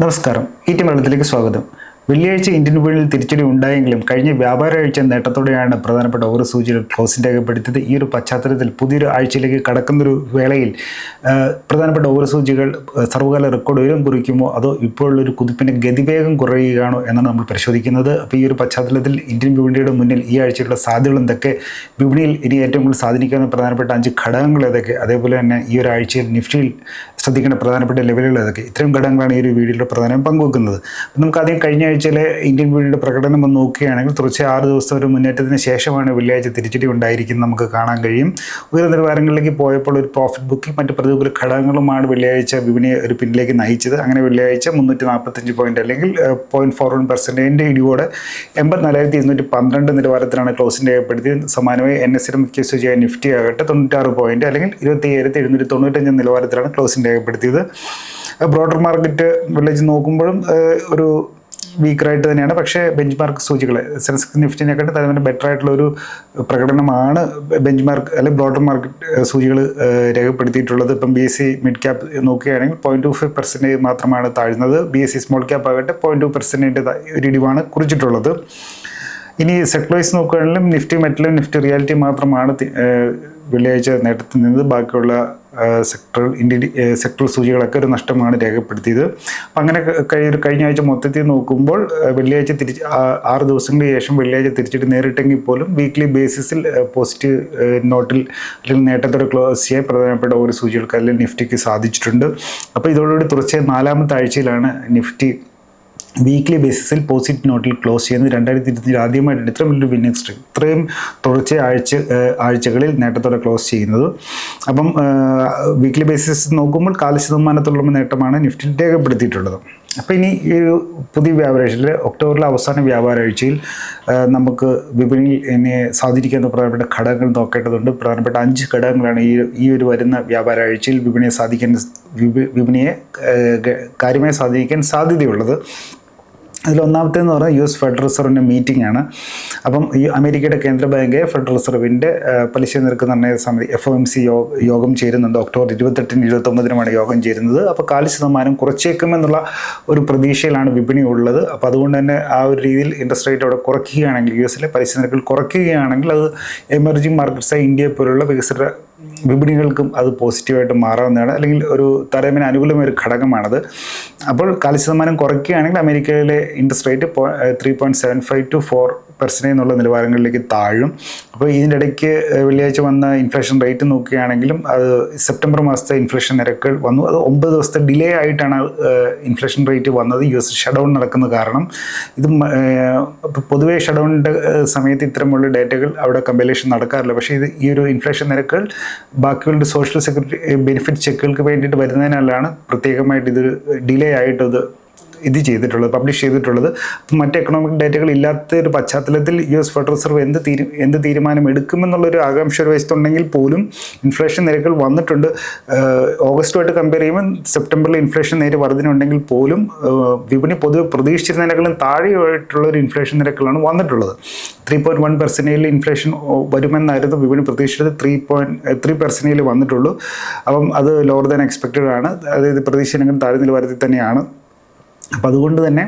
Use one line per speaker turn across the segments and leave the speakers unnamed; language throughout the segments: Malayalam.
നമസ്കാരം. ഈ ടി മലയാളത്തിലേക്ക് സ്വാഗതം. വെള്ളിയാഴ്ച ഇന്ത്യൻ വിപണിയിൽ തിരിച്ചടി ഉണ്ടായെങ്കിലും കഴിഞ്ഞ വ്യാപാര ആഴ്ച നേട്ടത്തോടെയാണ് പ്രധാനപ്പെട്ട ഓരോ സൂചികൾ ക്ലോസിംഗ് രേഖപ്പെടുത്തിയത്. ഈ ഒരു പശ്ചാത്തലത്തിൽ പുതിയൊരു ആഴ്ചയിലേക്ക് കടക്കുന്നൊരു വേളയിൽ പ്രധാനപ്പെട്ട ഓരോ സൂചികൾ സർവകാല റെക്കോർഡ് ഉയരം കുറിക്കുമോ? അതോ ഇപ്പോഴുള്ളൊരു കുതിപ്പിന്റെ ഗതിവേഗം കുറയുകയാണോ എന്നാണ് നമ്മൾ പരിശോധിക്കുന്നത്. അപ്പോൾ ഈ ഒരു പശ്ചാത്തലത്തിൽ ഇന്ത്യൻ വിപണിയുടെ മുന്നിൽ ഈ ആഴ്ചയിലുള്ള സാധ്യതകൾ എന്തൊക്കെ? വിപണിയിൽ ഇനി ഏറ്റവും കൂടുതൽ സ്വാധീനിക്കാവുന്ന പ്രധാനപ്പെട്ട അഞ്ച് ഘടകങ്ങൾ ഏതൊക്കെ? അതേപോലെ തന്നെ ഈ ഒരു ആഴ്ചയിൽ നിഫ്റ്റിയിൽ ശ്രദ്ധിക്കേണ്ട പ്രധാനപ്പെട്ട ലെവലുകൾ ഏതൊക്കെ ഇത്രയും ഘടകങ്ങളാണ് ഈ ഒരു വീഡിയോയിൽ പ്രധാനം പങ്കുവെക്കുന്നത്. നമുക്ക് ആദ്യം കഴിഞ്ഞ ആഴ്ചയിലെ ഇന്ത്യൻ വീഡിയോയുടെ പ്രകടനം ഒന്ന് നോക്കുകയാണെങ്കിൽ തുടർച്ചയായി ആറ് ദിവസത്തെ ഒരു മുന്നേറ്റത്തിന് ശേഷമാണ് വെള്ളിയാഴ്ച തിരിച്ചടി ഉണ്ടായിരിക്കുന്നത് നമുക്ക് കാണാൻ കഴിയും. ഉയർന്ന നിലവാരങ്ങളിലേക്ക് പോയപ്പോൾ ഒരു പ്രോഫിറ്റ് ബുക്കിംഗ് മറ്റ് പ്രതികൂല ഘടകങ്ങളുമാണ് വെള്ളിയാഴ്ച വിപണിയെ ഒരു പിന്നിലേക്ക് നയിച്ചത്. അങ്ങനെ വെള്ളിയാഴ്ച മുന്നൂറ്റി നാൽപ്പത്തഞ്ച് പോയിന്റ് അല്ലെങ്കിൽ പോയിന്റ് ഫോർ വൺ പെർസെന്റേജിന്റെ ഇടിവോടെ എൺപത്തിനാലായിരത്തി ഇരുന്നൂറ്റി പന്ത്രണ്ട് നിലവാരത്തിലാണ് ക്ലോസിംഗ് രേഖപ്പെടുത്തിയത്. സമാനമായി എൻ എസ് എം കെ സൂചിയായ നിഫ്റ്റി ആകട്ടെ തൊണ്ണൂറ്റാറ് പോയിന്റ് അല്ലെങ്കിൽ ഇരുപത്തി ഏഴായിരത്തി എഴുന്നൂറ്റി തൊണ്ണൂറ്റഞ്ച് നിലവാരത്തിലാണ് ക്ലോസിംഗ് രേഖപ്പെടുത്തിയത്. ബ്രോഡർ മാർക്കറ്റ് വില്ലേജ് നോക്കുമ്പോഴും ഒരു വീക്കറായിട്ട് തന്നെയാണ്. പക്ഷേ ബെഞ്ച് മാർക്ക് സൂചികൾ സെൻസെക്സ് നിഫ്റ്റിനെക്കാട്ടും തലമുറ ബെറ്റർ ആയിട്ടുള്ള ഒരു പ്രകടനമാണ് ബെഞ്ച് മാർക്ക് അല്ലെങ്കിൽ ബ്രോഡർ മാർക്കറ്റ് സൂചികൾ രേഖപ്പെടുത്തിയിട്ടുള്ളത്. ഇപ്പം B S E mid cap നോക്കുകയാണെങ്കിൽ പോയിന്റ് ടു ഫൈവ് പെർസെന്റേജ് മാത്രമാണ് താഴ്ന്നത്. B S C small cap ആകട്ടെ പോയിന്റ് ടു പെർസെന്റേജ് ഒരു ഇടിവാണ് കുറിച്ചിട്ടുള്ളത്. ഇനി സെക്ടർ വൈസ് നോക്കുകയാണെങ്കിലും നിഫ്റ്റി മെറ്റലും നിഫ്റ്റി റിയാലിറ്റി മാത്രമാണ് വെള്ളിയാഴ്ച നേട്ടത്തിൽ നിന്നത്. ബാക്കിയുള്ള സെക്ടർ ഇൻഡി സെക്ടറൽ സൂചികളൊക്കെ ഒരു നഷ്ടമാണ് രേഖപ്പെടുത്തിയത്. അപ്പം അങ്ങനെ കഴിഞ്ഞ ആഴ്ച മൊത്തത്തിൽ നോക്കുമ്പോൾ വെള്ളിയാഴ്ച തിരിച്ച് ആറ് ദിവസങ്ങൾക്ക് ശേഷം വെള്ളിയാഴ്ച തിരിച്ചിട്ട് നേരിട്ടെങ്കിൽ പോലും വീക്ക്ലി ബേസിസിൽ പോസിറ്റീവ് നോട്ടിൽ അല്ലെങ്കിൽ നേട്ടത്തോടെ ക്ലോസ് ചെയ്യാൻ പ്രധാനപ്പെട്ട ഓരോ സൂചികൾക്ക് അല്ലെങ്കിൽ നിഫ്റ്റിക്ക് സാധിച്ചിട്ടുണ്ട്. അപ്പോൾ ഇതോടുകൂടി തുടർച്ചയായ നാലാമത്തെ ആഴ്ചയിലാണ് നിഫ്റ്റി വീക്ക്ലി ബേസിസിൽ പോസിറ്റീവ് നോട്ടിൽ ക്ലോസ് ചെയ്യുന്നത് രണ്ടായിരത്തി ഇരുപത്തി ആദ്യമായിട്ടാണ്. ഇത്രയും വലിയൊരു വിന്നിംഗ് സ്ട്രീം ഇത്രയും തുടർച്ച ആഴ്ച ആഴ്ചകളിൽ നേട്ടത്തോടെ ക്ലോസ് ചെയ്യുന്നത്. അപ്പം വീക്ക്ലി ബേസിസ് നോക്കുമ്പോൾ കാൽ ശതമാനത്തോളം നേട്ടമാണ് നിഫ്റ്റി രേഖപ്പെടുത്തിയിട്ടുള്ളത്. അപ്പോൾ ഇനി ഈ ഒരു പുതിയ വ്യാപാരാഴ്ചയിൽ ഒക്ടോബറിലെ അവസാന വ്യാപാരാഴ്ചയിൽ നമുക്ക് വിപണിയിൽ ഇനി സ്വാധീനിക്കുന്ന പ്രധാനപ്പെട്ട ഘടകങ്ങൾ നോക്കേണ്ടതുണ്ട്. പ്രധാനപ്പെട്ട അഞ്ച് ഘടകങ്ങളാണ് ഈ ഈ ഒരു വരുന്ന വ്യാപാരാഴ്ചയിൽ വിപണിയെ വിപ- വിപണിയെ കാര്യമായി സ്വാധീനിക്കാൻ സാധ്യതയുള്ളത്. അതിലൊന്നാമത്തേന്ന് പറഞ്ഞാൽ യു എസ് ഫെഡറൽ റിസർവിന്റെ മീറ്റിംഗ് ആണ്. അപ്പം ഈ അമേരിക്കയുടെ കേന്ദ്ര ബാങ്ക് ഫെഡറൽ റിസർവിന്റെ പലിശ നിരക്ക് നിർണയ സമിതി എഫ് ഒ എം സി യോഗം ചേരുന്നുണ്ട്. ഒക്ടോബർ ഇരുപത്തെട്ടിന് ഇരുപത്തൊമ്പതിനുമാണ് യോഗം ചേരുന്നത്. അപ്പോൾ കാൽ ശതമാനം കുറച്ചേക്കുമെന്നുള്ള ഒരു പ്രതീക്ഷയിലാണ് വിപണി ഉള്ളത്. അപ്പോൾ അതുകൊണ്ട് തന്നെ ആ ഒരു രീതിയിൽ ഇൻട്രസ്റ്റ് റേറ്റ് അവിടെ കുറയ്ക്കുകയാണെങ്കിൽ യു എസിലെ പലിശ നിരക്കിൽ കുറയ്ക്കുകയാണെങ്കിൽ അത് എമർജിംഗ് മാർക്കറ്റ്സായി ഇന്ത്യയെ പോലുള്ള വികസിത വിപണികൾക്കും അത് പോസിറ്റീവായിട്ട് മാറാവുന്നതാണ്. അല്ലെങ്കിൽ ഒരു തലമിന് അനുകൂലമായ ഒരു ഘടകമാണത്. അപ്പോൾ കാലശതമാനം കുറയ്ക്കുകയാണെങ്കിൽ അമേരിക്കയിലെ interest rate three point seven five to four percentage എന്നുള്ള നിലവാരങ്ങളിലേക്ക് താഴും. അപ്പോൾ ഇതിന്റെ ഇടയ്ക്ക് വെള്ളിയാഴ്ച വന്ന ഇൻഫ്ലേഷൻ റേറ്റ് നോക്കുകയാണെങ്കിലും അത് സെപ്റ്റംബർ മാസത്തെ ഇൻഫ്ലേഷൻ നിരക്കുകൾ വന്നു. അത് ഒമ്പത് ദിവസത്തെ ഡിലേ ആയിട്ടാണ് ഇൻഫ്ലേഷൻ റേറ്റ് വന്നത്. യു എസ് ഡൗൺ നടക്കുന്ന കാരണം. ഇത് പൊതുവേ ഷട്ട് ഡൗണിന്റെ സമയത്ത് ഇത്തരമുള്ള ഡേറ്റകൾ അവിടെ കമ്പലേഷൻ നടക്കാറില്ല. പക്ഷേ ഇത് ഈ ഒരു ഇൻഫ്ലേഷൻ നിരക്കുകൾ ബാക്കിയുള്ള സോഷ്യൽ സെക്യൂരിറ്റി ബെനിഫിറ്റ് ചെക്കുകൾക്ക് വേണ്ടിയിട്ട് വരുന്നതിനാലാണ് പ്രത്യേകമായിട്ട് ഇതൊരു ഡിലേ ആയിട്ട് ഇത് ചെയ്തിട്ടുള്ളത് പബ്ലിഷ് ചെയ്തിട്ടുള്ളത്. മറ്റ് എക്കണോമിക് ഡേറ്റകൾ ഇല്ലാത്ത ഒരു പശ്ചാത്തലത്തിൽ യു എസ് ഫെഡറൽ റിസർവ് എന്ത് തീരു എന്ത് തീരുമാനം എടുക്കുമെന്നുള്ളൊരു ആകാംക്ഷ ഒരു വശത്തുണ്ടെങ്കിൽ പോലും ഇൻഫ്ലേഷൻ നിരക്കുകൾ വന്നിട്ടുണ്ട്. ഓഗസ്റ്റുമായിട്ട് കമ്പയർ ചെയ്യുമ്പോൾ സെപ്റ്റംബറിൽ ഇൻഫ്ലേഷൻ നേരെ വർദ്ധനുണ്ടെങ്കിൽ പോലും വിപണി പൊതുവെ പ്രതീക്ഷിച്ചിരുന്നതിനേക്കാളും താഴെയായിട്ടുള്ള ഒരു ഇൻഫ്ലേഷൻ നിരക്കുകളാണ് വന്നിട്ടുള്ളത്. ത്രീ പോയിന്റ് വൺ പെർസെന്റേജിൽ ഇൻഫ്ലേഷൻ വരുമെന്നായിരുന്നു വിപണി പ്രതീക്ഷിച്ചത്. ത്രീ പോയിന്റ് ത്രീ പെർസെന്റേജിൽ വന്നിട്ടുള്ളൂ. അപ്പം അത് ലോവർ ദാൻ എക്സ്പെക്റ്റഡ് ആണ്. അതായത് പ്രതീക്ഷ താഴെ നിലവാരത്തിൽ തന്നെയാണ്. അപ്പം അതുകൊണ്ട് തന്നെ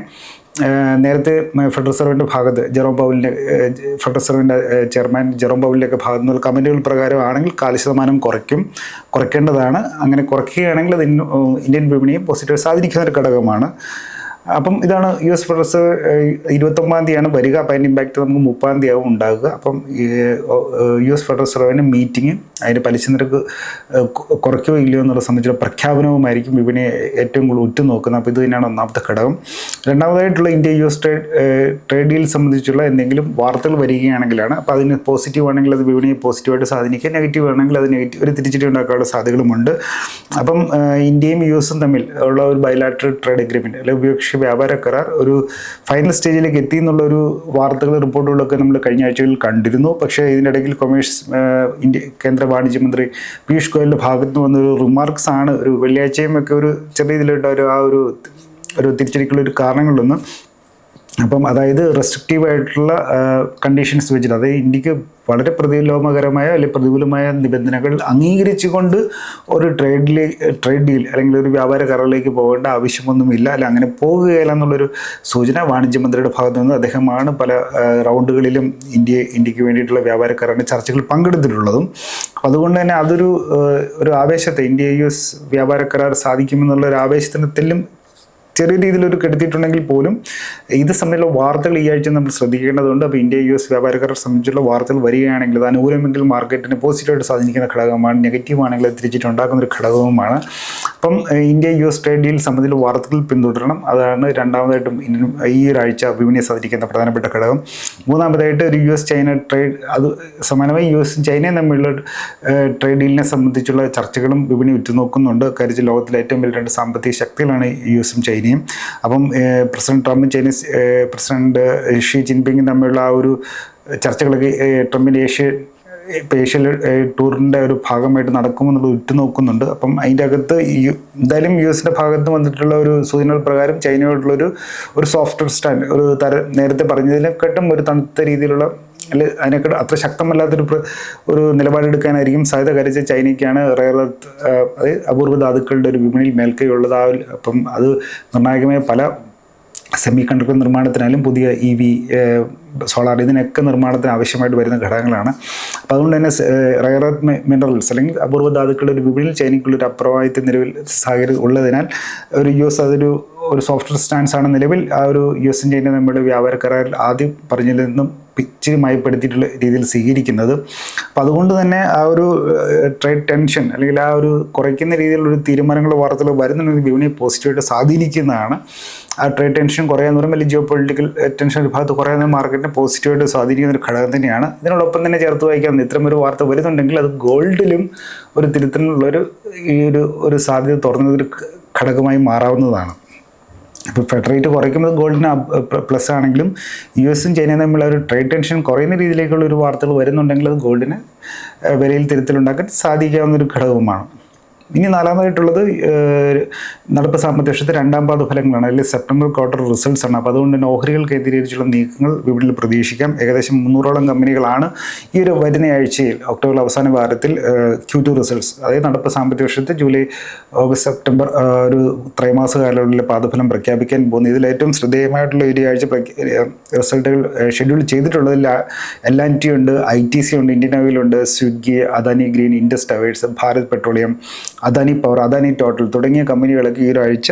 നേരത്തെ ഫെഡറൽ റിസർവിന്റെ ഭാഗത്ത് ജെറോം പൗലിന്റെ ഫെഡറൽ റിസർവിന്റെ ചെയർമാൻ ജെറോം പൗലിന്റെയൊക്കെ ഭാഗത്തു നിന്നുള്ള കമന്റുകൾ പ്രകാരമാണെങ്കിൽ കാൽ ശതമാനം കുറയ്ക്കും കുറയ്ക്കേണ്ടതാണ്. അങ്ങനെ കുറയ്ക്കുകയാണെങ്കിൽ അത് ഇന്ത്യൻ വിപണിയെ പോസിറ്റീവ് സ്വാധീനിക്കുന്ന ഒരു ഘടകമാണ്. അപ്പം ഇതാണ് യു എസ് ഫെഡറസ് റിസർവ് ഇരുപത്തൊമ്പതാം തീയതിയാണ് വരിക. അപ്പം അതിന്റെ ഇമ്പാക്റ്റ് നമുക്ക് മുപ്പതാം തീയതി ആവും ഉണ്ടാകുക. അപ്പം യു എസ് ഫെഡറൽ റിസർവിന്റെ മീറ്റിംഗ് അതിന്റെ പലിശ നിരക്ക് കുറയ്ക്കുകയോ ഇല്ലയോ എന്നുള്ള സംബന്ധിച്ചുള്ള പ്രഖ്യാപനവുമായിരിക്കും വിപണിയെ ഏറ്റവും കൂടുതൽ ഉറ്റുനോക്കുന്നത്. അപ്പോൾ ഇത് തന്നെയാണ് ഒന്നാമത്തെ ഘടകം. രണ്ടാമതായിട്ടുള്ള India U S trade trade deal സംബന്ധിച്ചുള്ള എന്തെങ്കിലും വാർത്തകൾ വരികയാണെങ്കിലാണ് അപ്പോൾ അതിന് പോസിറ്റീവ് ആണെങ്കിൽ അത് വിപണിയെ പോസിറ്റീവായിട്ട് സ്വാധീനിക്കുക. നെഗറ്റീവ് ആണെങ്കിൽ അത് നെഗറ്റീവ് ഒരു തിരിച്ചടി ഉണ്ടാക്കാനുള്ള സാധ്യതകളുമുണ്ട്. അപ്പം ഇന്ത്യയും യു എസും തമ്മിൽ ഉള്ള ഒരു ബയലാട്രൽ ട്രേഡ് അഗ്രിമെന്റ് അല്ലെങ്കിൽ ഉഭയകക്ഷി വ്യാപാര കരാർ ഒരു ഫൈനൽ സ്റ്റേജിലേക്ക് എത്തി എന്നുള്ള ഒരു വാർത്തകൾ റിപ്പോർട്ടുകളൊക്കെ നമ്മൾ കഴിഞ്ഞ ആഴ്ചകളിൽ കണ്ടിരുന്നു. പക്ഷേ ഇതിനിടയിൽ കൊമേഴ്സ് ഇന്ത്യ കേന്ദ്ര വാണിജ്യ മന്ത്രി പീയൂഷ് ഗോയലിന്റെ ഭാഗത്ത് നിന്ന് വന്നൊരു റിമാർക്സ് ആണ്. ഒരു വെള്ളിയാഴ്ചയും ഒക്കെ ഒരു ചെറിയ ഇതിലുണ്ട് ഒരു ആ ഒരു ഒരു തിരിച്ചടിക്കുള്ള ഒരു കാരണങ്ങളിലൊന്ന് അപ്പം അതായത് റെസ്ട്രിക്റ്റീവ് ആയിട്ടുള്ള കണ്ടീഷൻസ് വെച്ചിട്ട് അതായത് ഇന്ത്യയ്ക്ക് വളരെ പ്രതിലോമകരമായ അല്ലെങ്കിൽ പ്രതികൂലമായ നിബന്ധനകൾ അംഗീകരിച്ചുകൊണ്ട് ഒരു ട്രേഡിലെ ട്രേഡ് ഡീൽ അല്ലെങ്കിൽ ഒരു വ്യാപാര കരാറിലേക്ക് പോകേണ്ട ആവശ്യമൊന്നുമില്ല. അല്ല അങ്ങനെ പോകുകയില്ല എന്നുള്ളൊരു സൂചന വാണിജ്യ മന്ത്രിയുടെ ഭാഗത്തു നിന്ന് അദ്ദേഹമാണ് പല റൗണ്ടുകളിലും ഇന്ത്യ ഇന്ത്യയ്ക്ക് വേണ്ടിയിട്ടുള്ള വ്യാപാര കരാറിന്റെ ചർച്ചകൾ പങ്കെടുത്തിട്ടുള്ളതും. അതുകൊണ്ട് തന്നെ അതൊരു ഒരു ആവേശത്തെ ഇന്ത്യ യു എസ് വ്യാപാര കരാർ സാധിക്കുമെന്നുള്ള ഒരു ആവേശത്തിന് ചെറിയ രീതിയിലൊരു കെടുത്തിയിട്ടുണ്ടെങ്കിൽ പോലും ഇത് സംബന്ധിച്ചുള്ള വാർത്തകൾ ഈ ആഴ്ച നമ്മൾ ശ്രദ്ധിക്കേണ്ടതുണ്ട്. അപ്പോൾ ഇന്ത്യ യു എസ് വ്യാപാരക്കാരെ സംബന്ധിച്ചുള്ള വാർത്തകൾ വരികയാണെങ്കിൽ അത് അനുകൂലമെങ്കിൽ മാർക്കറ്റിനെ പോസിറ്റീവായിട്ട് സ്വാധീനിക്കുന്ന ഘടകമാണ്. നെഗറ്റീവ് ആണെങ്കിൽ അത് തിരിച്ചിട്ടുണ്ടാക്കുന്ന ഒരു ഘടകവുമാണ്. അപ്പം India U S trade deal സംബന്ധിച്ചുള്ള വാർത്തകൾ പിന്തുടരണം. അതാണ് രണ്ടാമതായിട്ടും ഈ ഒരാഴ്ച വിപണിയെ സ്വാധീനിക്കുന്ന പ്രധാനപ്പെട്ട ഘടകം. മൂന്നാമതായിട്ട് ഒരു യു എസ് ചൈന ട്രേഡ് അത് സമാനമായി യു എസും ചൈനയും തമ്മിലുള്ള ട്രേഡ് ഡീലിനെ സംബന്ധിച്ചുള്ള ചർച്ചകളും വിപണി ഉറ്റുനോക്കുന്നുണ്ട്. കാര്യം ലോകത്തിലെ ഏറ്റവും വലിയ രണ്ട് സാമ്പത്തിക ശക്തികളാണ് യു എസും ചൈനയും. അപ്പം പ്രസിഡന്റ് ട്രംപും ചൈനീസ് പ്രസിഡന്റ് ഷി ജിൻപിങ്ങും തമ്മിലുള്ള ആ ഒരു ചർച്ചകളൊക്കെ ട്രംപിന്റെ ഏഷ്യ ഏഷ്യൽ ടൂറിന്റെ ഒരു ഭാഗമായിട്ട് നടക്കുമെന്നുള്ളത് ഉറ്റുനോക്കുന്നുണ്ട്. അപ്പം അതിന്റെ അകത്ത് എന്തായാലും യു എസിന്റെ ഭാഗത്ത് വന്നിട്ടുള്ള ഒരു സൂചനകൾ പ്രകാരം ചൈനയോടുള്ളൊരു ഒരു സോഫ്റ്റ്വെയർ സ്റ്റാൻഡ് ഒരു തര നേരത്തെ പറഞ്ഞതിനെക്കാട്ടും ഒരു തണുത്ത രീതിയിലുള്ള അല്ലെ അതിനേക്കാൾ അത്ര ശക്തമല്ലാത്തൊരു ഒരു നിലപാടെടുക്കാനായിരിക്കും സാധ്യത കരിച്ച ചൈനയ്ക്കാണ് റയർ എർത്ത് അതായത് അപൂർവ ധാതുക്കളുടെ ഒരു വിപണിയിൽ മേൽക്കൈയുള്ളത്. ആ അപ്പം അത് നിർണായകമായ പല സെമി കണ്ടക്ടർ നിർമ്മാണത്തിനായാലും പുതിയ ഇ വി സോളാർ ഇതിനൊക്കെ നിർമ്മാണത്തിന് ആവശ്യമായിട്ട് വരുന്ന ഘടകങ്ങളാണ്. അപ്പോൾ അതുകൊണ്ട് തന്നെ റയർ എർത്ത് മിനറൽസ് അല്ലെങ്കിൽ അപൂർവ ധാതുക്കളുടെ ഒരു വിപണിയിൽ ചൈനയ്ക്കുള്ളൊരു അപ്രവാഹിത്യ നിലവിൽ സാഹചര്യം ഉള്ളതിനാൽ ഒരു യു എസ് അതൊരു ഒരു സോഫ്റ്റ്വെയർ സ്റ്റാൻസ് ആണ് നിലവിൽ. ആ ഒരു യു എസും ചൈന തമ്മിലുള്ള വ്യാപാര കരാറിൽ ആദ്യം പറഞ്ഞതിൽ നിന്നും പിച്ച് മയപ്പെടുത്തിയിട്ടുള്ള രീതിയിൽ സ്വീകരിക്കുന്നത്. അപ്പോൾ അതുകൊണ്ട് തന്നെ ആ ഒരു ട്രേഡ് ടെൻഷൻ അല്ലെങ്കിൽ ആ ഒരു കുറയ്ക്കുന്ന രീതിയിലുള്ള ഒരു തീരുമാനങ്ങൾ വാർത്തകൾ വരുന്നുണ്ടെങ്കിൽ വിപണിയെ പോസിറ്റീവായിട്ട് സ്വാധീനിക്കുന്നതാണ്. ആ ട്രേഡ് ടെൻഷൻ കുറയാന്ന് പറയുമ്പോൾ അല്ലെങ്കിൽ ജിയോ പൊളിറ്റിക്കൽ ടെൻഷൻ ഒരു ഭാഗത്ത് മാർക്കറ്റിനെ പോസിറ്റീവായിട്ട് സ്വാധീനിക്കുന്ന ഒരു ഘടകം തന്നെയാണ്. ഇതിനോടൊപ്പം തന്നെ ചേർത്ത് വായിക്കാൻ ഇത്തരം ഒരു വാർത്ത വരുന്നുണ്ടെങ്കിൽ അത് ഗോൾഡിലും ഒരു തിരുത്തലിനുള്ളൊരു ഈ ഒരു ഒരു സാധ്യത തുറന്നൊരു ഘടകമായി മാറാവുന്നതാണ്. ഇപ്പോൾ ഫെഡ് റേറ്റ് കുറയ്ക്കുമ്പോൾ ഗോൾഡിന് പ്ലസ് ആണെങ്കിലും യു എസും ചൈനയും തമ്മിലുള്ള ഒരു ട്രേഡ് ടെൻഷൻ കുറയുന്ന രീതിയിലേക്കുള്ള ഒരു വാർത്തകൾ വരുന്നുണ്ടെങ്കിൽ അത് ഗോൾഡിന് വിലയിൽ തിരുത്തലുണ്ടാക്കാൻ സാധിക്കാവുന്ന ഒരു ഘടകവുമാണ്. ഇനി നാലാമതായിട്ടുള്ളത് നടപ്പ് സാമ്പത്തിക വർഷത്തെ രണ്ടാം പാദ ഫലങ്ങളാണ്. അല്ലെങ്കിൽ സെപ്റ്റംബർ ക്വാർട്ടർ റിസൾട്ട്സ് ആണ്. അപ്പോൾ അതുകൊണ്ട് തന്നെ ഓഹരികൾ കേന്ദ്രീകരിച്ചുള്ള നീക്കങ്ങൾ വിപണിയിൽ പ്രതീക്ഷിക്കാം. ഏകദേശം മുന്നൂറോളം കമ്പനികളാണ് ഈ ഒരു വരുന്ന ആഴ്ചയിൽ ഒക്ടോബർ അവസാന വാരത്തിൽ ക്യൂ ടു റിസൾട്ട്സ് അതായത് നടപ്പ് സാമ്പത്തിക വർഷത്തെ ജൂലൈ ഓഗസ്റ്റ് സെപ്റ്റംബർ ഒരു ത്രൈമാസ കാലയളവിലെ പാദഫലം പ്രഖ്യാപിക്കാൻ പോകുന്നു. ഇതിൽ ഏറ്റവും ശ്രദ്ധേയമായിട്ടുള്ള ഒരു ആഴ്ച റിസൾട്ടുകൾ ഷെഡ്യൂൾ ചെയ്തിട്ടുള്ളതിൽ എൽ ആൻ ടി ഉണ്ട് ഐ ടി സി ഉണ്ട് ഇന്ത്യൻ ഓയിൽ ഉണ്ട് Swiggy Adani Green Indus Towers Bharat Petroleum Adani Power Adani Total തുടങ്ങിയ കമ്പനികളൊക്കെ ഈ ഒരാഴ്ച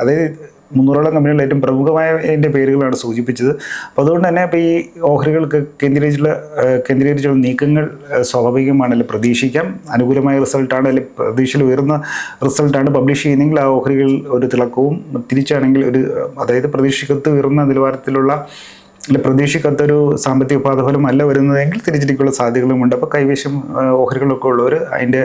അതായത് മുന്നൂറോളം കമ്പനികൾ ഏറ്റവും പ്രമുഖമായ അതിന്റെ പേരുകളാണ് സൂചിപ്പിച്ചത്. അപ്പോൾ അതുകൊണ്ട് തന്നെ ഇപ്പോൾ ഈ ഓഹരികൾക്ക് കേന്ദ്രീകരിച്ചുള്ള കേന്ദ്രീകരിച്ചുള്ള നീക്കങ്ങൾ ആ, സ്വാഭാവികമാണല്ലോ പ്രതീക്ഷിക്കാം. അനുകൂലമായ റിസൾട്ടാണ് അല്ലെങ്കിൽ പ്രതീക്ഷയിൽ ഉയർന്ന റിസൾട്ടാണ് പബ്ലിഷ് ചെയ്യുന്നെങ്കിൽ ആ ഓഹരികൾ ഒരു തിളക്കവും തിരിച്ചാണെങ്കിൽ ഒരു അതായത് പ്രതീക്ഷിക്കത്ത് ഉയർന്ന നിലവാരത്തിലുള്ള അല്ല പ്രതീക്ഷിക്കാത്തൊരു സാമ്പത്തിക പാദഫലം അല്ല വരുന്നതെങ്കിൽ തിരിച്ചടിക്കുള്ള സാധ്യതകളുമുണ്ട്. അപ്പോൾ കൈവശം ഓഹരികളൊക്കെ ഉള്ളവർ അതിന്റെ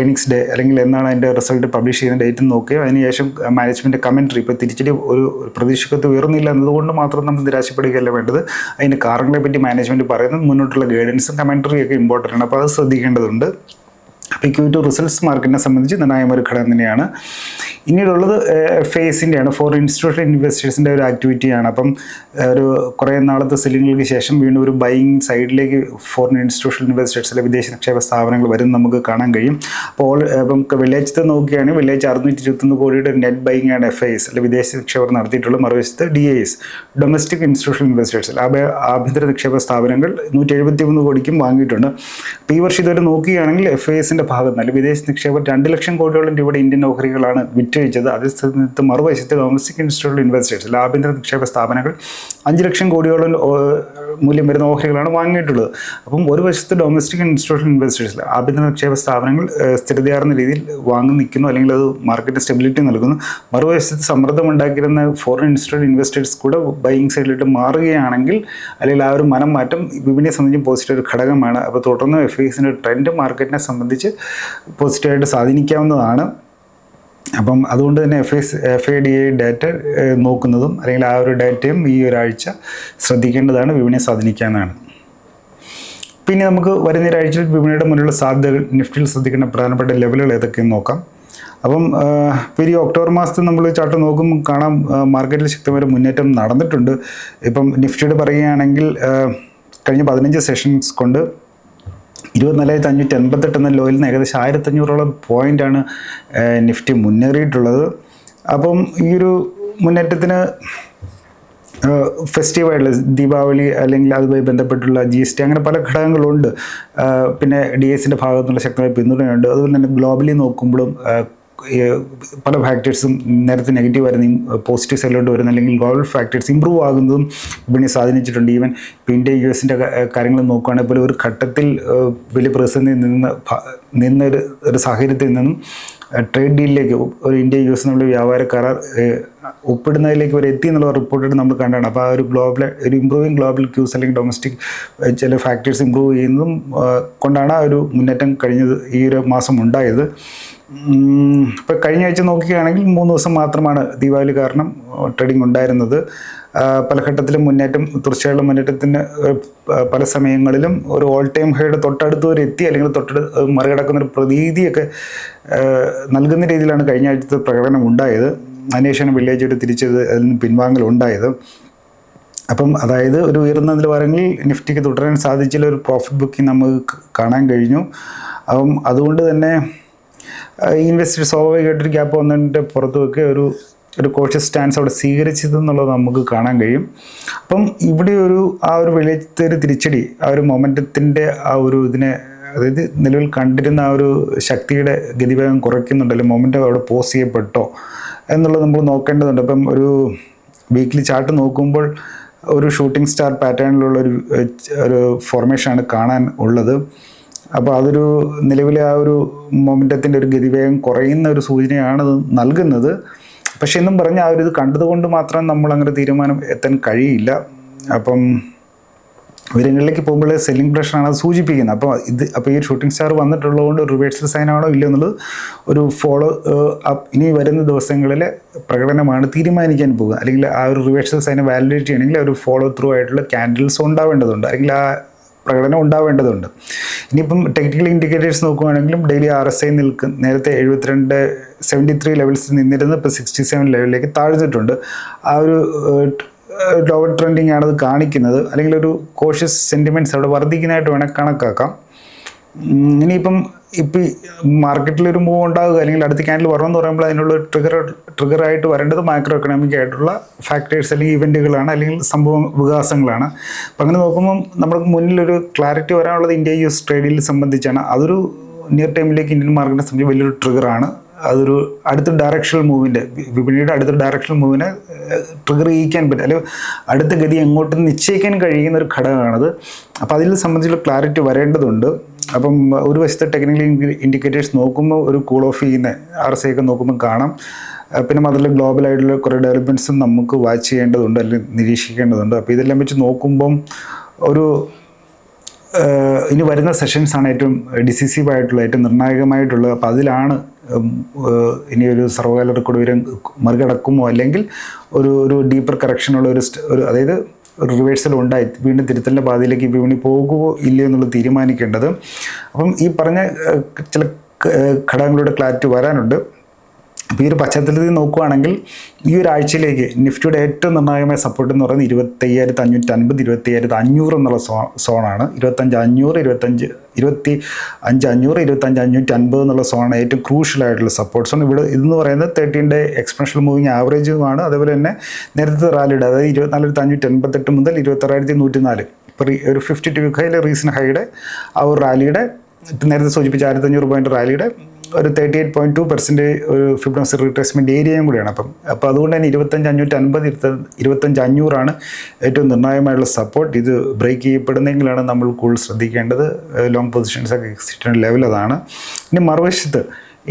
ഏണിങ്സ് ഡേ അല്ലെങ്കിൽ എന്നാണ് അതിന്റെ റിസൾട്ട് പബ്ലിഷ് ചെയ്യുന്ന ഡേറ്റ് നോക്കുകയോ അതിനുശേഷം മാനേജ്മെന്റ് കമൻട്രി ഇപ്പോൾ തിരിച്ചടി ഒരു പ്രതീക്ഷിക്കത്ത് ഉയർന്നില്ല എന്നതുകൊണ്ട് മാത്രം നമ്മൾ നിരാശപ്പെടുകയല്ല വേണ്ടത്. അതിന്റെ കാരണങ്ങളെ പറ്റി മാനേജ്മെന്റ് പറയുന്നത് മുന്നോട്ടുള്ള ഗൈഡൻസും കമൻട്രിയും ഒക്കെ ഇമ്പോർട്ടന്റ് ആണ്. അപ്പോൾ അത് ശ്രദ്ധിക്കേണ്ടതുണ്ട്. ടു റിസൾട്ട്സ് മാർക്കറ്റിനെ സംബന്ധിച്ച് നിർണായകമായ ഒരു ഘടകം തന്നെയാണ്. ഇനിയുള്ളത് ഫേസിന്റെയാണ് ഫോർ ഇൻസ്റ്റിറ്റ്യൂഷൻ ഇൻവെസ്റ്റേഴ്സിന്റെ ഒരു ആക്ടിവിറ്റിയാണ് അപ്പം ഒരു കുറേ നാളത്തെ സെല്ലിങ്ങൾക്ക് ശേഷം വീണ്ടും ഒരു ബൈങ് സൈഡിലേക്ക് ഫോറിൻ ഇൻസ്റ്റിറ്റ്യൂഷൻ ഇൻവെസ്റ്റേഴ്സ് അല്ലെങ്കിൽ വിദേശ നിക്ഷേപ സ്ഥാപനങ്ങൾ വരും നമുക്ക് കാണാൻ കഴിയും. അപ്പോൾ നമുക്ക് വില്ലേജത്തെ നോക്കുകയാണെങ്കിൽ വെള്ളിയാഴ്ച അറുന്നൂറ്റി ഇരുപത്തൊന്ന് കോടിയുടെ നെറ്റ് ബൈങ് ആണ് എഫ് ഐ എസ് അല്ലെങ്കിൽ വിദേശ നിക്ഷേപർ നടത്തിയിട്ടുള്ള മറുവശത്ത് D Is domestic institution investors ആഭ്യന്തര നിക്ഷേപ സ്ഥാപനങ്ങൾ നൂറ്റി എഴുപത്തി മൂന്ന് കോടിക്കും വാങ്ങിയിട്ടുണ്ട്. അപ്പോൾ ഈ വർഷം ഇതുവരെ നോക്കുകയാണെങ്കിൽ എഫ് ഐ എസിന്റെ നല്ല വിദേശ നിക്ഷേപർ രണ്ട് ലക്ഷം കോടിയോളം രൂപയുടെ ഇന്ത്യൻ ഓഹരികളാണ് വിറ്റഴിച്ചത്. അതേ സ്ഥാനത്ത് മറുവശത്ത് ഡൊമസ്റ്റിക് ഇൻസ്റ്റിറ്റ്യൂട്ട് ഇൻവെസ്റ്റേഴ്സ് ആഭ്യന്തര നിക്ഷേപ സ്ഥാപനങ്ങൾ അഞ്ച് ലക്ഷം കോടിയോളം മൂല്യം വരുന്ന ഓഹരികളാണ് വാങ്ങിയിട്ടുള്ളത്. അപ്പം ഒരു വശത്ത് ഡൊമസ്റ്റിക് ഇൻസ്റ്റിറ്റ്യൂഷൻ ഇൻവെസ്റ്റേഴ്സ് ആഭ്യന്തര നിക്ഷേപ സ്ഥാപനങ്ങൾ സ്ഥിരതയാർന്ന രീതിയിൽ വാങ്ങി നിൽക്കുന്നു അല്ലെങ്കിൽ അത് മാർക്കറ്റ് സ്റ്റെബിലിറ്റി നൽകുന്നു. മറുവശത്ത് സമ്മർദ്ദം ഉണ്ടാക്കിയിരുന്ന ഫോറിൻ ഇൻസ്റ്റിറ്റ്യൂഷൻ ഇൻവെസ്റ്റേഴ്സ് കൂടെ ബൈങ് സൈഡിലോട്ട് മാറുകയാണെങ്കിൽ അല്ലെങ്കിൽ ആ ഒരു മനം മാറ്റം വിപണിയെ സംബന്ധിച്ച് പോസിറ്റീവ് ഒരു ഘടകമാണ്. അപ്പോൾ തുടർന്ന് എഫ് ഐസിന്റെ ട്രെൻഡ് മാർക്കറ്റിനെ സംബന്ധിച്ച് പോസിറ്റീവായിട്ട് സ്വാധീനിക്കാവുന്നതാണ്. അപ്പം അതുകൊണ്ട് തന്നെ F S F I D I data നോക്കുന്നതും അല്ലെങ്കിൽ ആ ഒരു ഡാറ്റയും ഈ ഒരാഴ്ച ശ്രദ്ധിക്കേണ്ടതാണ് വിപണിയെ സ്വാധീനിക്കാനാണ്. പിന്നെ നമുക്ക് വരുന്ന ഒരാഴ്ചയിൽ വിപണിയുടെ മുന്നിലുള്ള സാധ്യതകൾ നിഫ്റ്റിയിൽ ശ്രദ്ധിക്കേണ്ട പ്രധാനപ്പെട്ട ലെവലുകൾ ഏതൊക്കെയെന്ന് നോക്കാം. അപ്പം ഇപ്പോൾ ഈ ഒക്ടോബർ മാസത്തിൽ നമ്മൾ ചാർട്ട് നോക്കും കാണാം മാർക്കറ്റിൽ ശക്തമായ മുന്നേറ്റം നടന്നിട്ടുണ്ട്. ഇപ്പം നിഫ്റ്റിയുടെ പറയുകയാണെങ്കിൽ കഴിഞ്ഞ പതിനഞ്ച് സെഷൻസ് കൊണ്ട് ഇരുപത്തിനാലായിരത്തി അഞ്ഞൂറ്റി എൺപത്തെട്ട് എന്ന ലോയിൽ നിന്ന് ഏകദേശം ആയിരത്തഞ്ഞൂറോളം പോയിന്റാണ് നിഫ്റ്റി മുന്നേറിയിട്ടുള്ളത്. അപ്പം ഈ ഒരു മുന്നേറ്റത്തിന് ഫെസ്റ്റീവായിട്ടുള്ള ദീപാവലി അല്ലെങ്കിൽ അതുമായി ബന്ധപ്പെട്ടുള്ള ജി എസ് ടി അങ്ങനെ പല ഘടകങ്ങളുണ്ട്. പിന്നെ ഡി എസിന്റെ ഭാഗത്തുനിന്നുള്ള ശക്തമായ പിന്തുണയുണ്ട്. അതുപോലെ തന്നെ ഗ്ലോബലി നോക്കുമ്പോഴും പല ഫാക്ടേഴ്സും നേരത്തെ നെഗറ്റീവ് ആയിരുന്നു പോസിറ്റീവ് സൈഡിലോട്ട് വരുന്ന അല്ലെങ്കിൽ ഗ്ലോബൽ ഫാക്ടേഴ്സ് ഇമ്പ്രൂവ് ആകുന്നതും വിപണി സ്വാധീനിച്ചിട്ടുണ്ട്. ഈവൻ ഇപ്പോൾ ഇന്ത്യ യു എസിന്റെ കാര്യങ്ങൾ നോക്കുകയാണെങ്കിൽ പോലും ഒരു ഘട്ടത്തിൽ വലിയ പ്രതിസന്ധി നിന്ന് നിന്ന നിന്നൊരു ഒരു സാഹചര്യത്തിൽ നിന്നും ട്രേഡ് ഡീലിലേക്ക് ഒരു ഇന്ത്യ യു എസ് നമ്മൾ വ്യാപാര കരാർ ഒപ്പിടുന്നതിലേക്ക് വരെ എത്തി എന്നുള്ള റിപ്പോർട്ട് നമ്മൾ കണ്ടാണ്. അപ്പോൾ ആ ഒരു ഗ്ലോബൽ ഒരു ഇമ്പ്രൂവിങ് ഗ്ലോബൽ ക്യൂസ് അല്ലെങ്കിൽ ഡൊമസ്റ്റിക് ചില ഫാക്ടേഴ്സ് ഇമ്പ്രൂവ് ചെയ്യുന്നതും കൊണ്ടാണ് ആ ഒരു മുന്നേറ്റം കഴിഞ്ഞത് ഈ ഒരു മാസം ഉണ്ടായത്. ഇപ്പോൾ കഴിഞ്ഞ ആഴ്ച നോക്കുകയാണെങ്കിൽ മൂന്ന് ദിവസം മാത്രമാണ് ദീപാവലി കാരണം ട്രേഡിംഗ് ഉണ്ടായിരുന്നത്. പല ഘട്ടത്തിലും മുന്നേറ്റം തുടർച്ചയായുള്ള മുന്നേറ്റത്തിന് പല സമയങ്ങളിലും ഒരു ഓൾ ടൈം ഹൈയുടെ തൊട്ടടുത്ത് വരെ എത്തി അല്ലെങ്കിൽ തൊട്ടടുത്ത് അത് മറികടക്കുന്ന ഒരു പ്രതീതിയൊക്കെ നൽകുന്ന രീതിയിലാണ് കഴിഞ്ഞ ആഴ്ചത്തെ പ്രകടനം ഉണ്ടായത്. അതിനുശേഷമാണ് വെള്ളിയാഴ്ച ഒരു തിരിച്ചത് അതിൽ നിന്ന് പിൻവാങ്ങൽ ഉണ്ടായത്. അപ്പം അതായത് ഒരു ഉയർന്ന നിലവാരങ്ങളിൽ നിഫ്റ്റിക്ക് തുടരാൻ സാധിച്ചില്ല ഒരു പ്രോഫിറ്റ് ബുക്കിംഗ് നമുക്ക് കാണാൻ കഴിഞ്ഞു. അപ്പം അതുകൊണ്ട് തന്നെ ഇൻവെസ്റ്റർ സ്വാഭാവികമായിട്ടൊരു ഗ്യാപ്പ് വന്നതിന്റെ പുറത്തുമൊക്കെ ഒരു ഒരു കോഷ്യസ് സ്റ്റാൻസ് അവിടെ സ്വീകരിച്ചതെന്നുള്ളത് നമുക്ക് കാണാൻ കഴിയും. അപ്പം ഇവിടെ ഒരു ആ ഒരു വെളിയത്തെ ഒരു തിരിച്ചടി ആ ഒരു മൊമെന്റത്തിന്റെ ആ ഒരു ഇതിനെ അതായത് നിലവിൽ കണ്ടിരുന്ന ആ ഒരു ശക്തിയുടെ ഗതിവേഗം കുറയ്ക്കുന്നുണ്ട് അല്ലെങ്കിൽ അവിടെ പോസ് ചെയ്യപ്പെട്ടോ? എന്നുള്ളത് നമ്മൾ നോക്കേണ്ടതുണ്ട്. അപ്പം ഒരു വീക്ക്ലി ചാർട്ട് നോക്കുമ്പോൾ ഒരു ഷൂട്ടിംഗ് സ്റ്റാർ പാറ്റേണിലുള്ള ഒരു ഒരു ഫോർമേഷനാണ് കാണാൻ ഉള്ളത്. അപ്പോൾ അതൊരു നിലവിലെ ആ ഒരു മൊമെന്റത്തിന്റെ ഒരു ഗതിവേഗം കുറയുന്ന ഒരു സൂചനയാണ് നൽകുന്നത്. പക്ഷേ എന്നും പറഞ്ഞ് ആ ഒരു ഇത് കണ്ടതുകൊണ്ട് മാത്രം നമ്മൾ അങ്ങനെ തീരുമാനം എത്താൻ കഴിയില്ല. അപ്പം ഉയരങ്ങളിലേക്ക് പോകുമ്പോൾ സെല്ലിംഗ് പ്രഷറാണ് അത് സൂചിപ്പിക്കുന്നത്. അപ്പോൾ ഇത് അപ്പോൾ ഈ ഷൂട്ടിംഗ് സ്റ്റാർ വന്നിട്ടുള്ളതുകൊണ്ട് റിവേഴ്സൽ സൈൻ ആണോ ഇല്ലയോ എന്നുള്ളത് ഒരു ഫോളോ അപ്പ് ഇനി വരുന്ന ദിവസങ്ങളിലെ പ്രകടനമാണ് തീരുമാനിക്കാൻ പോകുക. അല്ലെങ്കിൽ ആ ഒരു റിവേഴ്സൽ സൈനെ വാലിഡേറ്റ് ചെയ്യണമെങ്കിൽ ഒരു ഫോളോ ത്രൂ ആയിട്ടുള്ള ക്യാൻഡിൽസ് ഉണ്ടാവേണ്ടതുണ്ട്. അല്ലെങ്കിൽ ആ പ്രകടനം ഉണ്ടാവേണ്ടതുണ്ട്. ഇനിയിപ്പം ടെക്നിക്കൽ ഇൻഡിക്കേറ്റേഴ്സ് നോക്കുകയാണെങ്കിലും ഡെയിലി ആർ എസ് ഐ നിൽക്കും. നേരത്തെ എഴുപത്തിരണ്ട് സെവന്റി ത്രീ ലെവൽസിൽ നിന്നിരുന്ന് ഇപ്പോൾ സിക്സ്റ്റി സെവൻ ലെവലിലേക്ക് താഴ്ന്നിട്ടുണ്ട്. ആ ഒരു ലോവർ ട്രെൻഡിങ് ആണത് കാണിക്കുന്നത്. അല്ലെങ്കിൽ ഒരു കോഷ്യസ് സെന്റിമെന്റ്സ് അവിടെ വർദ്ധിക്കുന്നതായിട്ട് വേണേൽ കണക്കാക്കാം. ഇനിയിപ്പം ഇപ്പം മാർക്കറ്റിൽ ഒരു മൂവ് ഉണ്ടാകുക അല്ലെങ്കിൽ അടുത്ത ക്യാൻഡിൽ വരണമെന്ന് പറയുമ്പോൾ അതിനുള്ള ട്രിഗർ ട്രിഗറായിട്ട് വരേണ്ടത് മൈക്രോ എക്കണോമിക് ആയിട്ടുള്ള ഫാക്ടേഴ്സ് അല്ലെങ്കിൽ ഇവന്റുകളാണ് അല്ലെങ്കിൽ സംഭവ വികാസങ്ങളാണ്. അപ്പം അങ്ങനെ നോക്കുമ്പം നമുക്ക് മുന്നിലൊരു ക്ലാരിറ്റി വരാനുള്ളത് ഇന്ത്യ യു എസ് ട്രേഡിൽ സംബന്ധിച്ചാണ്. അതൊരു നിയർ ടൈമിലേക്ക് ഇന്ത്യൻ മാർക്കറ്റിനെ സംബന്ധിച്ച് വലിയൊരു ട്രിഗറാണ് അതൊരു അടുത്ത ഡയറക്ഷണൽ മൂവിന്റെ വിപണിയുടെ അടുത്ത ഡയറക്ഷണൽ മൂവിനെ ട്രിഗർ ചെയ്യിക്കാൻ പറ്റും. അല്ലെങ്കിൽ അടുത്ത ഗതി എങ്ങോട്ട് നിശ്ചയിക്കാൻ കഴിയുന്ന ഒരു ഘടകമാണത്. അപ്പോൾ അതിൽ സംബന്ധിച്ചുള്ള ക്ലാരിറ്റി വരേണ്ടതുണ്ട്. അപ്പം ഒരു വശത്തെ ടെക്നിക്കൽ ഇൻഡിക്കേറ്റേഴ്സ് നോക്കുമ്പോൾ ഒരു കൂൾ ഓഫ് ചെയ്യുന്ന ആർ എസ് ഒക്കെ നോക്കുമ്പോൾ കാണാം. പിന്നെ അതിൽ ഗ്ലോബലായിട്ടുള്ള കുറേ ഡെവലപ്മെന്റ്സും നമുക്ക് വാച്ച് ചെയ്യേണ്ടതുണ്ട് അല്ലെങ്കിൽ നിരീക്ഷിക്കേണ്ടതുണ്ട്. അപ്പോൾ ഇതെല്ലാം വെച്ച് നോക്കുമ്പം ഒരു ഇനി വരുന്ന സെഷൻസാണ് ഏറ്റവും ഡിസിസീവായിട്ടുള്ള ഏറ്റവും നിർണായകമായിട്ടുള്ളത്. അപ്പോൾ അതിലാണ് ഉം, ഏഹ് ഇനി ഒരു സർവകാല റെക്കോർഡ് വരെ മറികടക്കുമോ? അല്ലെങ്കിൽ ഒരു ഒരു ഡീപ്പർ കറക്ഷനുള്ള ഒരു ഒരു അതായത് ഒരു റിവേഴ്സൽ ഉണ്ടായി വീണ്ടും തിരുത്തലിന്റെ പാതയിലേക്ക് വിപണി പോകുമോ ഇല്ലയോ എന്നുള്ളത് തീരുമാനിക്കേണ്ടത്. അപ്പം ഈ പറഞ്ഞ ചില ഘടകങ്ങളുടെ ക്ലാരിറ്റി വരാനുണ്ട്. അപ്പോൾ ഈ ഒരു പശ്ചാത്തലത്തിൽ നോക്കുകയാണെങ്കിൽ ഈ ഒരു ആഴ്ചയിലേക്ക് നിഫ്റ്റിയുടെ ഏറ്റവും നിർണായകമായ സപ്പോർട്ട് എന്ന് പറയുന്നത് ഇരുപത്തയ്യായിരത്തി അഞ്ഞൂറ്റി അൻപത് ഇരുപത്തയ്യായിരത്തി അഞ്ഞൂറ് എന്നുള്ള സോ സോണാണ് ഇരുപത്തഞ്ച് അഞ്ഞൂറ് ഇരുപത്തഞ്ച് ഇരുപത്തി അഞ്ച് അഞ്ഞൂറ് ഇരുപത്തഞ്ച് അഞ്ഞൂറ്റി അൻപത് എന്നുള്ള സോണാണ് ഏറ്റവും ക്രൂഷ്യൽ ആയിട്ടുള്ള സപ്പോർട്ട് സോൺ ഇവിടെ ഇതെന്ന് പറയുന്നത് ഡേ എക്സ്പെൻഷൽ മൂവിങ് ആവറേജുമാണ് അതേപോലെ തന്നെ നേരത്തെ റാലിയുടെ അതായത് ഇരുപത്തിനാലായിരത്തി അഞ്ഞൂറ്റി എൺപത്തെട്ട് മുതൽ ഇരുപത്താറായിരത്തി നൂറ്റി നാല് ഇപ്പോൾ ഒരു ഫിഫ്റ്റി ടു ഹൈയിലെ റീസൺ ഹൈയുടെ ആ ഒരു റാലിയുടെ നേരത്തെ സൂചിപ്പിച്ച ആയിരത്തഞ്ഞൂറ് പോയിന്റ് റാലിയുടെ ഒരു thirty eight point two percent ഒരു ഫിബ്രോസി റീട്രേസ്മെന്റ് ഏരിയയും കൂടിയാണ് അപ്പം. അപ്പോൾ അതുകൊണ്ട് തന്നെ ഇരുപത്തഞ്ച് അഞ്ഞൂറ്റി അൻപത് ഇരുപത്തഞ്ച് അഞ്ഞൂറാണ് ഏറ്റവും നിർണായകമായുള്ള സപ്പോർട്ട് ഇത് ബ്രേക്ക് ചെയ്യപ്പെടുന്നെങ്കിലാണ് നമ്മൾ കൂടുതൽ ശ്രദ്ധിക്കേണ്ടത്. ലോങ് പൊസിഷൻസ് ഒക്കെ എക്സിറ്റ് ലെവൽ അതാണ്. ഇനി മറുവശത്ത്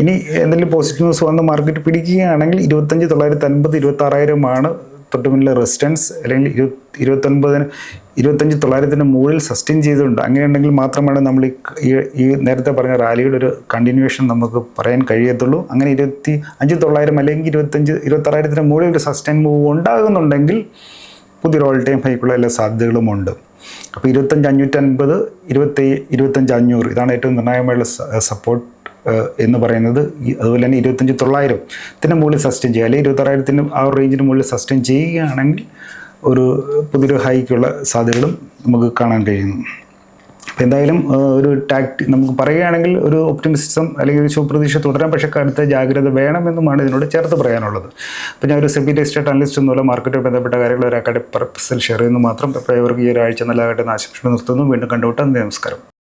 ഇനി എന്തെങ്കിലും പോസിറ്റീവ് ന്യൂസ് വന്ന് മാർക്കറ്റ് പിടിക്കുകയാണെങ്കിൽ ഇരുപത്തഞ്ച് തൊള്ളായിരത്തി അൻപത് ഇരുപത്താറായിരമാണ് തൊട്ട് മുന്നിലെ റെസിസ്റ്റൻസ് അല്ലെങ്കിൽ ഇരുപത്തി ഇരുപത്തൊൻപതിന് ഇരുപത്തഞ്ച് തൊള്ളായിരത്തിന് മുകളിൽ സസ്റ്റെയിൻ ചെയ്തിട്ടുണ്ട് അങ്ങനെയുണ്ടെങ്കിൽ മാത്രമാണ് നമ്മൾ ഈ ഈ- നേരത്തെ പറഞ്ഞ റാലിയുടെ ഒരു കണ്ടിന്യൂവേഷൻ നമുക്ക് പറയാൻ കഴിയത്തുള്ളൂ. അങ്ങനെ ഇരുപത്തി അഞ്ച് തൊള്ളായിരം അല്ലെങ്കിൽ ഇരുപത്തഞ്ച് ഇരുപത്താറായിരത്തിന് മുകളിൽ ഒരു സസ്റ്റെയിൻ മൂവ് ഉണ്ടാകുന്നുണ്ടെങ്കിൽ പുതിയൊരു ഓൾ ടൈം ഹൈക്കുള്ള എല്ലാ സാധ്യതകളും ഉണ്ട്. അപ്പോൾ ഇരുപത്തഞ്ച് അഞ്ഞൂറ്റൻപത് ഇരുപത്തി ഇരുപത്തഞ്ച് അഞ്ഞൂറ് ഇതാണ് ഏറ്റവും നിർണായകമായുള്ള സപ്പോർട്ട് എന്ന് പറയുന്നത് അതുപോലെ തന്നെ ഇരുപത്തഞ്ച് തൊള്ളായിരത്തിന് മുകളിൽ സസ്റ്റെയിൻ ചെയ്യുക. അല്ലെങ്കിൽ ഇരുപത്താറായിരത്തിന് ആ റേഞ്ചിന് മുകളിൽ സസ്റ്റെയിൻ ചെയ്യുകയാണെങ്കിൽ ഒരു പുതിയൊരു ഹൈക്കുള്ള സാധ്യതകളും നമുക്ക് കാണാൻ കഴിയുന്നു. അപ്പോൾ എന്തായാലും ഒരു ടാക്ടി നമുക്ക് പറയുകയാണെങ്കിൽ ഒരു ഒപ്റ്റിമിസിസം അല്ലെങ്കിൽ ഒരു ശുഭപ്രതീക്ഷ തുടരാൻ പക്ഷേ കടുത്ത ജാഗ്രത വേണമെന്നുമാണ് ഇതിനോട് ചേർത്ത് പറയാനുള്ളത്. അപ്പോൾ ഞാൻ ഒരു സെബി ടെസ്റ്റഡ് അനലിസ്റ്റ് എന്നുള്ള മാർക്കറ്റുമായി ബന്ധപ്പെട്ട കാര്യങ്ങൾ ഒരു അക്കാഡമിക് പർപ്പസിൽ ഷെയർ ചെയ്യുന്നു മാത്രം. ഇവർക്ക് ഈ ഒരാഴ്ച നല്ലതായിട്ട് നാശം നിർത്തുന്നു. വീണ്ടും കണ്ടുവിട്ടാൽ നമസ്കാരം.